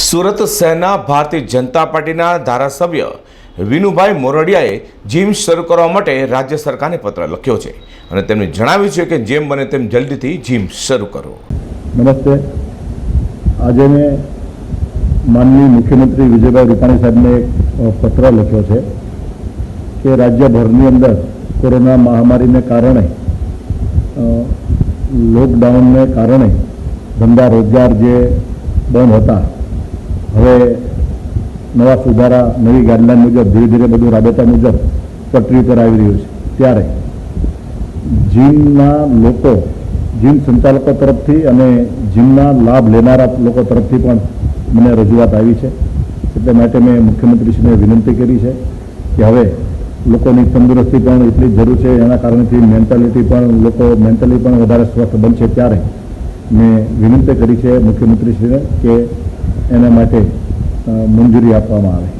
સુરત શહેરના ભારતીય જનતા પાર્ટીના ધારાસભ્ય વિનુભાઈ મોરડિયાએ જીમ શરૂ કરવા માટે રાજ્ય સરકારને પત્ર લખ્યો છે અને તેમણે જણાવ્યું છે કે જેમ બને તેમ જલ્દીથી જીમ શરૂ કરો. નમસ્તે. આજે મેં માનનીય મુખ્યમંત્રી વિજયભાઈ રૂપાણી સાહેબને એક પત્ર લખ્યો છે કે રાજ્યભરની અંદર કોરોના મહામારીને કારણે લોકડાઉનને કારણે ધંધા રોજગાર જે બંધ હતા હવે નવા સુધારા, નવી ગાઈડલાઈન મુજબ, ધીરે ધીરે બધું રાબેતા મુજબ પટરી પર આવી રહ્યું છે. ત્યારે જીમના લોકો જીમ સંચાલકો તરફથી અને જીમના લાભ લેનારા લોકો તરફથી પણ મને રજૂઆત આવી છે. એટલે માટે મેં મુખ્યમંત્રીશ્રીને વિનંતી કરી છે કે હવે લોકોની તંદુરસ્તી પણ એટલી જરૂર છે, એના કારણથી મેન્ટાલિટી પણ, લોકો મેન્ટલી પણ વધારે સ્વસ્થ બનશે. ત્યારે મેં વિનંતી કરી છે મુખ્યમંત્રીશ્રીને કે એના માટે મંજૂરી આપવામાં આવે.